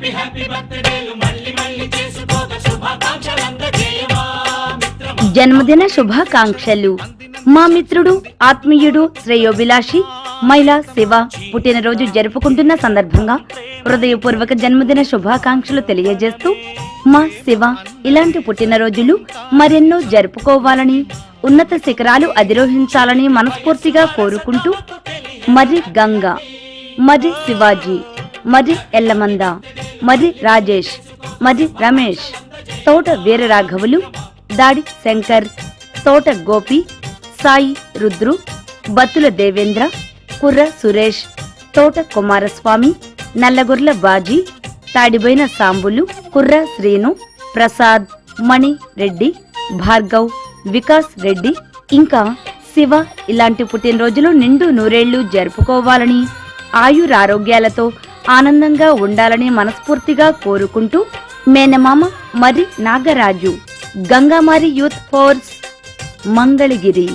Happy happy బర్త్డేలు మళ్ళీ మళ్ళీ చేసుకోక శుభాకాంక్షలు అందజేయవా జన్మదిన శుభాకాంక్షలు. మా మిత్రుడు ఆత్మీయుడు శ్రేయోభిలాషి మహిళా శివ పుట్టినరోజు జరుపుకుంటున్న సందర్భంగా హృదయపూర్వక జన్మదిన శుభాకాంక్షలు తెలియజేస్తూ మా శివ ఇలాంటి పుట్టినరోజులు మరెన్నో జరుపుకోవాలని ఉన్నత శిఖరాలు అధిరోహించాలని మనస్ఫూర్తిగా కోరుకుంటూ మరి గంగ మరి శివాజీ మరి ఎల్లమంద. మరి రాజేష్ మరి రమేష్ తోట వీరరాఘవులు దాడి శంకర్ తోట గోపి సాయి రుద్రు బత్తుల దేవేంద్ర కుర్ర సురేష్ తోట కుమారస్వామి నల్లగుర్ల బాజీ తాడిబోయిన సాంబులు కుర్ర శ్రీను ప్రసాద్ మణి రెడ్డి భార్గవ్ వికాస్ రెడ్డి ఇంకా శివ ఇలాంటి పుట్టినరోజులు నిండు నూరేళ్ళు జరుపుకోవాలని ఆయురారోగ్యాలతో ఆనందంగా ఉండాలని మనస్ఫూర్తిగా కోరుకుంటూ మేనమామ మరి నాగరాజు గంగామారి యూత్ ఫోర్స్ మంగళగిరి.